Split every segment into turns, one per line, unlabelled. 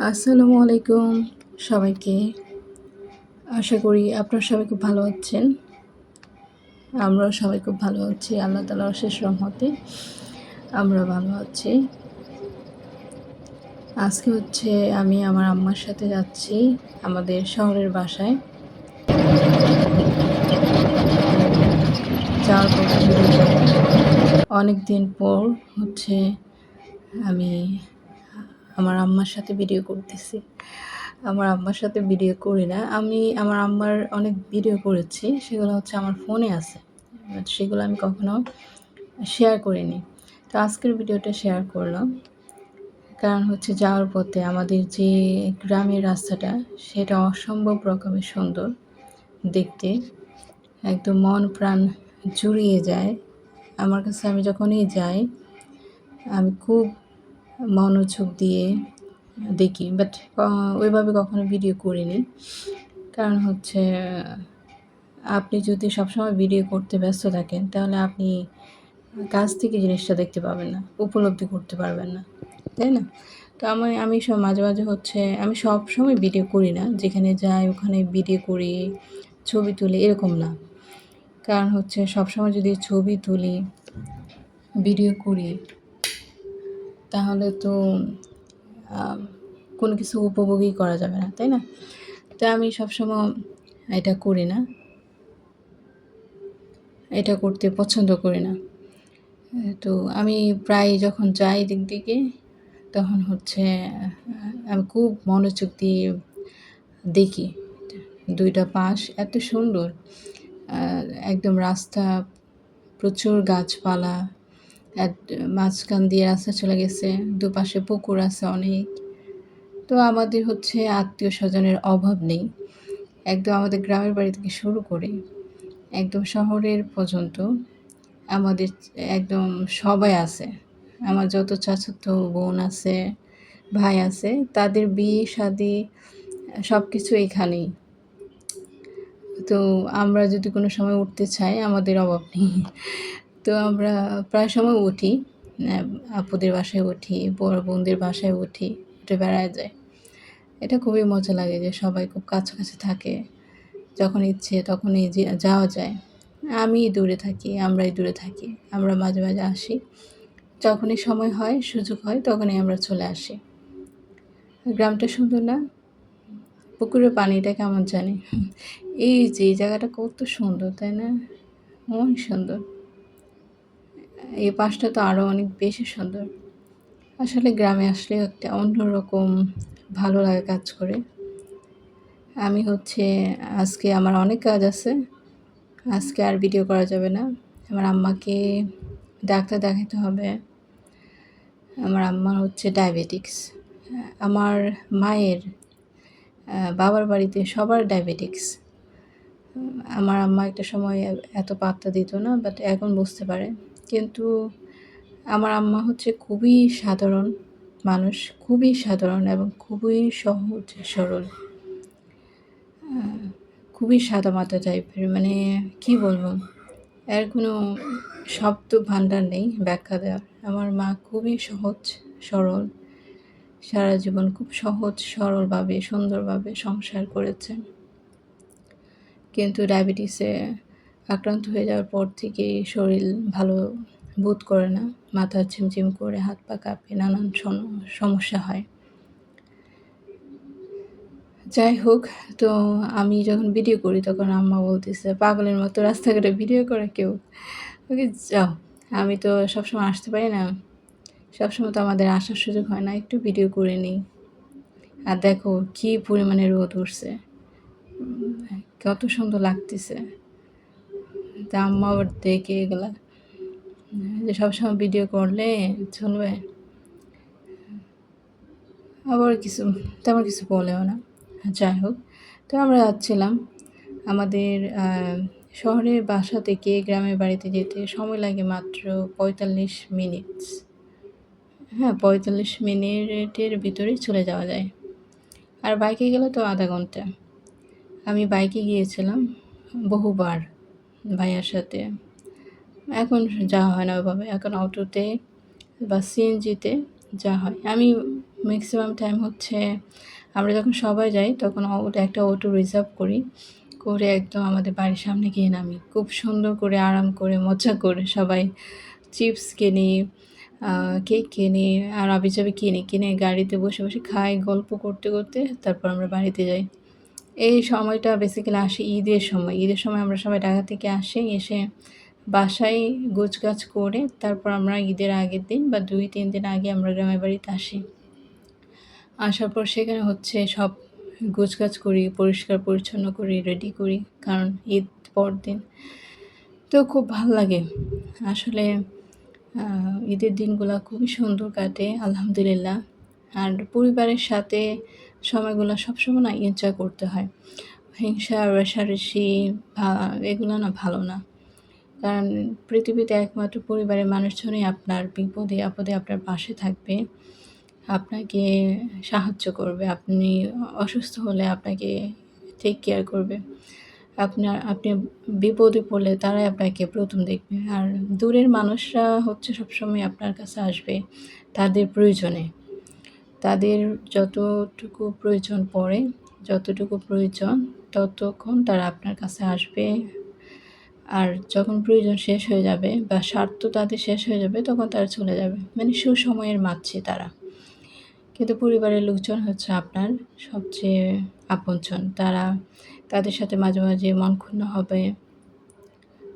আসসালামু আলাইকুম সবাইকে। আশা করি আপনারা সবাই খুব ভালো আছেন। আমরাও সবাই খুব ভালো আছি, আল্লাহ তালা অশেষ রহমতে আমরা ভালো আছি। আজকে হচ্ছে আমি আমার আম্মার সাথে যাচ্ছি আমাদের শহরের বাসায়। যাওয়ার পর অনেক দিন পর হচ্ছে আমি আমার আম্মার সাথে ভিডিও করতেছি। আমার আম্মার সাথে ভিডিও করি না। আমি, আমার আম্মার অনেক ভিডিও করেছি, সেগুলো হচ্ছে আমার ফোনে আছে। সেগুলো আমি কখনো শেয়ার করিনি। তো আজকের ভিডিওটা শেয়ার করলাম। কারণ হচ্ছে যাওয়ার পথে আমাদের যে গ্রামের রাস্তাটা, সেটা অসম্ভব রকমের সুন্দর দেখতে। একদম মন প্রাণ জুড়িয়ে যায়। আমার কাছে আমি যখনই যাই, আমি খুব মনোযোগ দিয়ে দেখি বাট ওইভাবে কখনো ভিডিও করিনি। কারণ হচ্ছে, আপনি যদি সবসময় ভিডিও করতে ব্যস্ত থাকেন, তাহলে আপনি কাছ থেকে জিনিসটা দেখতে পাবেন না, উপলব্ধি করতে পারবেন না, তাই না? তো আমি আমি সব মাঝে মাঝে হচ্ছে, আমি সব সময় ভিডিও করি না, যেখানে যাই, ওখানে ভিডিও করি, ছবি তুলি, এরকম না। কারণ হচ্ছে, সবসময় যদি ছবি তুলি ভিডিও করি তাহলে তো কোনো কিছু উপভোগই করা যাবে না, তাই না? তো আমি সবসময় এটা করি না। এটা করতে পছন্দ করি না। তো আমি প্রায় যখন যাই দিক দিকে, তখন হচ্ছে, আমি খুব মনোযোগ দিয়ে দেখি। দুইটা পাশ এত সুন্দর একদম রাস্তা, প্রচুর গাছপালা মাঝখান দিয়ে রাস্তা চলে গেছে, দুপাশে পুকুর আছে অনেক। তো আমাদের হচ্ছে আত্মীয় স্বজনের অভাব নেই। একদম আমাদের গ্রামের বাড়ি থেকে শুরু করে একদম শহরের পর্যন্ত আমাদের একদম সবাই আছে। আমার যত চাচাতো বোন আছে, ভাই আছে, তাদের বিয়ে, শাদি সব কিছু এখানেই। তো আমরা যদি কোনো সময় উঠতে চাই, আমাদের অভাব নেই। তো আমরা প্রায় সময় উঠি আপুদের বাসায় উঠি, বড় বোনদের বাসায় উঠি, উঠে বেড়ায় যায় এটা খুবই মজা লাগে যে সবাই খুব কাছাকাছি থাকে, যখন ইচ্ছে তখনই যাওয়া যায়। আমি দূরে থাকি, আমরাই দূরে থাকি, আমরা মাঝে মাঝে আসি। যখনই সময় হয়, সুযোগ হয়, তখনই আমরা চলে আসি। গ্রামটা সুন্দর না? পুকুরের পানিটা কেমন জানি? এই যে, এই জায়গাটা কত সুন্দর, তাই না? অনেক সুন্দর। এই পাশটা তো আরও অনেক বেশি সুন্দর। আসলে গ্রামে আসলে একটা অন্যরকম ভালো লাগে কাজ করে। আমি হচ্ছে, আজকে আমার অনেক কাজ আছে। আজকে আর ভিডিও করা যাবে না। আমার আম্মাকে ডাক্তার দেখাতে হবে। আমার আম্মার হচ্ছে ডায়াবেটিক্স আমার মায়ের বাবার বাড়িতে সবার ডায়াবেটিক্স আমার আম্মা একটা সময় এত পাত্তা দিত না বাট এখন বুঝতে পারে। কিন্তু আমার আম্মা হচ্ছে খুবই সাধারণ মানুষ, খুবই সাধারণ এবং খুবই সহজ সরল। খুবই সাদামাটা টাইপের মানে কি বলব? এর কোনো শব্দ ভাণ্ডার নেই ব্যাখ্যা দেওয়ার। আমার মা খুবই সহজ সরল, সারা জীবন খুব সহজ সরলভাবে, সুন্দরভাবে সংসার করেছেন কিন্তু ডায়াবেটিসে আক্রান্ত হয়ে যাওয়ার পর থেকে শরীর ভালো বোধ করে না। মাথা ঝিমঝিম করে হাত পা কাঁপে, নানান সমস্যা হয়। যাই হোক, তো আমি যখন ভিডিও করি তখন আম্মা বলতেছে, পাগলের মতো রাস্তাঘাটে ভিডিও করে কেউ? ওকে যাও। আমি তো সবসময় আসতে পারি না। সবসময় তো আমাদের আসার সুযোগ হয় না, একটু ভিডিও করে নিই। আর দেখো কী পরিমাণে রোদ উঠছে। কত সুন্দর লাগতেছে। তা আম্মা দেখে এগুলা যে সবসময় ভিডিও করলে চলবে। আবার কিছু, তেমন কিছু বলেও না। যাই হোক, তো আমরা যাচ্ছিলাম আমাদের শহরের বাসা থেকে গ্রামের বাড়িতে যেতে। সময় লাগে মাত্র পঁয়তাল্লিশ মিনিট হ্যাঁ পঁয়তাল্লিশ মিনিটের ভিতরেই চলে যাওয়া যায়। আর বাইকে গেলে তো আধা ঘণ্টা। আমি বাইকে গিয়েছিলাম বহুবার ভাইয়ার সাথে। এখন যাওয়া হয় না ওইভাবে এখন অটোতে বা সিএনজিতে যা হয়। আমি ম্যাক্সিমাম টাইম হচ্ছে, আমরা যখন সবাই যাই তখন একটা অটো রিজার্ভ করি। করে একদম আমাদের বাড়ির সামনে গিয়ে নামি। খুব সুন্দর করে, আরাম করে, মজা করে সবাই চিপস কিনি কেক কিনি আর আবিজাবি কিনি, কিনে গাড়িতে বসে বসে খাই গল্প করতে করতে। তারপর আমরা বাড়িতে যাই। এই সময়টা বেসিক্যালি আসে ঈদের সময়। ঈদের সময় আমরা সবাই ঢাকা থেকে আসি, এসে বাসায় গোছগাছ করে তারপর আমরা ঈদের আগের দিন বা দুই, তিন দিন আগে আমরা গ্রামের বাড়িতে আসি। আসার পর সেখানে হচ্ছে সব গোছগাছ করি, পরিষ্কার পরিচ্ছন্ন করি রেডি করি, কারণ ঈদ পরদিন। তো খুব ভালো লাগে। আসলে ঈদের দিনগুলো খুবই সুন্দর কাটে, আলহামদুলিল্লাহ। আর পরিবারের সাথে সময়গুলো সবসময় না এনজয় করতে হয়। হিংসা, রেশারেশি এগুলো না ভালো না। কারণ পৃথিবীতে একমাত্র পরিবারের মানুষজনই আপনার বিপদে, আপদে আপনার পাশে থাকবে। আপনাকে সাহায্য করবে, আপনি অসুস্থ হলে আপনাকে টেক কেয়ার করবে। আপনার আপনি বিপদে পড়লে তারাই আপনাকে প্রথম দেখবে। আর দূরের মানুষরা হচ্ছে সবসময় আপনার কাছে আসবে, তাদের প্রয়োজনে। তাদের যতটুকু প্রয়োজন পড়ে, যতটুকু প্রয়োজন, ততক্ষণ তারা আপনার কাছে আসবে। আর যখন প্রয়োজন শেষ হয়ে যাবে বা স্বার্থ তাদের শেষ হয়ে যাবে, তখন তারা চলে যাবে। মানে সুসময়ের মাঝছে তারা। কিন্তু পরিবারের লোকজন হচ্ছে আপনার সবচেয়ে আপনজন। তারা তাদের সাথে মাঝে মাঝে মন ক্ষুণ্ণ হবে,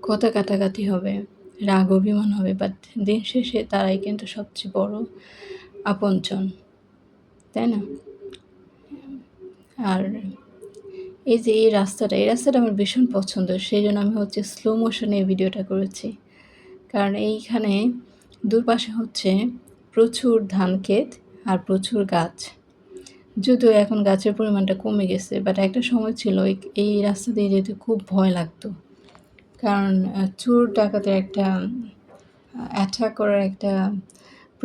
কথা কাটাকাটি হবে, রাগ, অভিমান হবে বাট দিন শেষে তারাই কিন্তু সবচেয়ে বড় আপনজন। তাই না? আর এই যে এই রাস্তাটা এই রাস্তাটা আমার ভীষণ পছন্দ। সেই জন্য আমি হচ্ছে স্লো মোশনে ভিডিওটা করেছি। কারণ এইখানে দুপাশে হচ্ছে প্রচুর ধান ক্ষেত আর প্রচুর গাছ। যদিও এখন গাছের পরিমাণটা কমে গেছে বাট একটা সময় ছিল এই রাস্তা দিয়ে যেতে খুব ভয় লাগতো। কারণ চোর ডাকাতের একটা অ্যাটাক করার একটা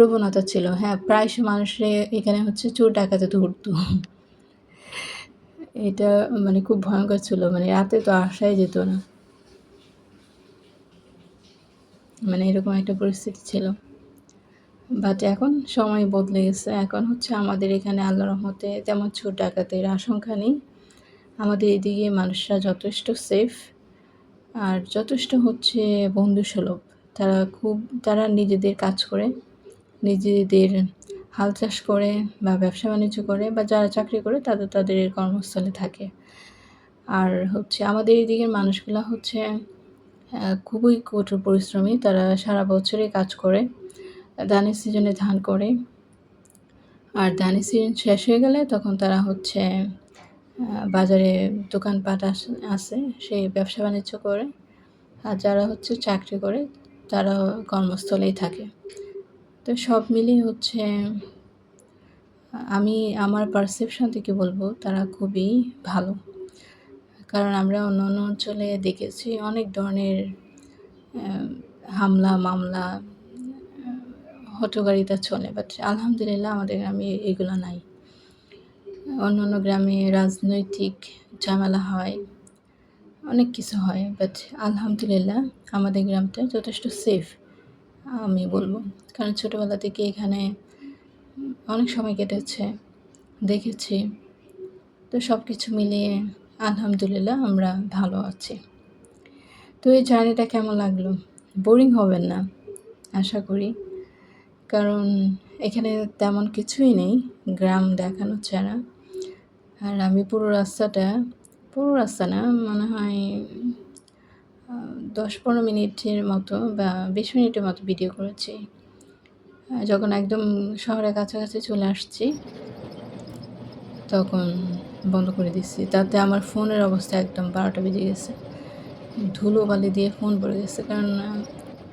প্রবণতা ছিল। হ্যাঁ প্রায়শ মানুষের এখানে হচ্ছে চোর ডাকাতে ধরতো এটা মানে খুব ভয়ঙ্কর ছিল। মানে রাতে তো আসাই যেত না। মানে এরকম একটা পরিস্থিতি ছিল। বাট এখন সময় বদলে গেছে। এখন হচ্ছে আমাদের এখানে আল্লাহ রহমতে তেমন ছোট ডাকাতের আশঙ্কা নেই। আমাদের এদিকে মানুষরা যথেষ্ট সেফ আর যথেষ্ট হচ্ছে বন্ধুসুলভ। তারা খুব, তারা নিজেদের কাজ করে। নিজেদের হাল চাষ করে বা ব্যবসা বাণিজ্য করে বা যারা চাকরি করে তাদের তাদের কর্মস্থলে থাকে। আর হচ্ছে আমাদের এই দিকের মানুষগুলো হচ্ছে খুবই কঠোর পরিশ্রমী। তারা সারা বছরে কাজ করে, ধানের সিজনে ধান করে। আর ধানের সিজন শেষ হয়ে গেলে তখন তারা হচ্ছে বাজারে দোকানপাট আসে সেই ব্যবসা বাণিজ্য করে। আর যারা হচ্ছে চাকরি করে তারা কর্মস্থলেই থাকে। তো সব মিলিয়ে হচ্ছে, আমি আমার পারসেপশন থেকে বলব তারা খুবই ভালো। কারণ আমরা অন্য অন্য অঞ্চলে দেখেছি অনেক ধরনের হামলা, মামলা হটগাড়িটা চলে। বাট আলহামদুলিল্লাহ আমাদের গ্রামে এগুলো নাই। অন্য অন্য গ্রামে রাজনৈতিক ঝামেলা হয়, অনেক কিছু হয়। বাট আলহামদুলিল্লাহ আমাদের গ্রামটা যথেষ্ট সেফ আমি বলব। কারণ ছোটোবেলা থেকে এখানে অনেক সময় কেটেছে, দেখেছি। তো সব কিছু মিলিয়ে আলহামদুলিল্লাহ আমরা ভালো আছি। তো এই জার্নিটা কেমন লাগল? বোরিং হবেন না, আশা করি। কারণ এখানে তেমন কিছুই নেই, গ্রাম দেখানো ছাড়া আর আমি পুরো রাস্তাটা, পুরো রাস্তা না, মনে হয় দশ পনেরো মিনিটের মতো বা বিশ মিনিটের মতো ভিডিও করেছি। যখন একদম শহরের কাছাকাছি চলে আসছি, তখন বন্ধ করে দিচ্ছি তাতে আমার ফোনের অবস্থা একদম বারোটা বেজে গেছে। ধুলো বালি দিয়ে ফোন পড়ে গেছে। কারণ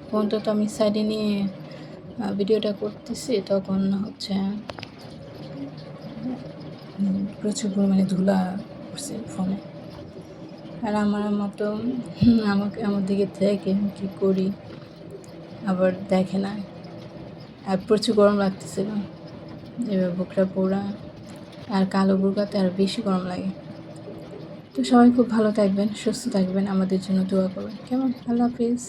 ফোনটা তো আমি সাইডে নিয়ে ভিডিওটা করতেছি, তখন হচ্ছে প্রচুর পরিমাণে ধুলা পড়ছে ফোনে। আর আমার মতো আমাকে আমার দিকে থেকে কী করি, আবার দেখে না। আর প্রচুর গরম লাগতেছিল। এবার বুকটা পোড়া আর কালো বুকাতে আর বেশি গরম লাগে। তো সবাই খুব ভালো থাকবেন, সুস্থ থাকবেন, আমাদের জন্য দোয়া করবেন। কেমন? আল্লাহ হাফিজ।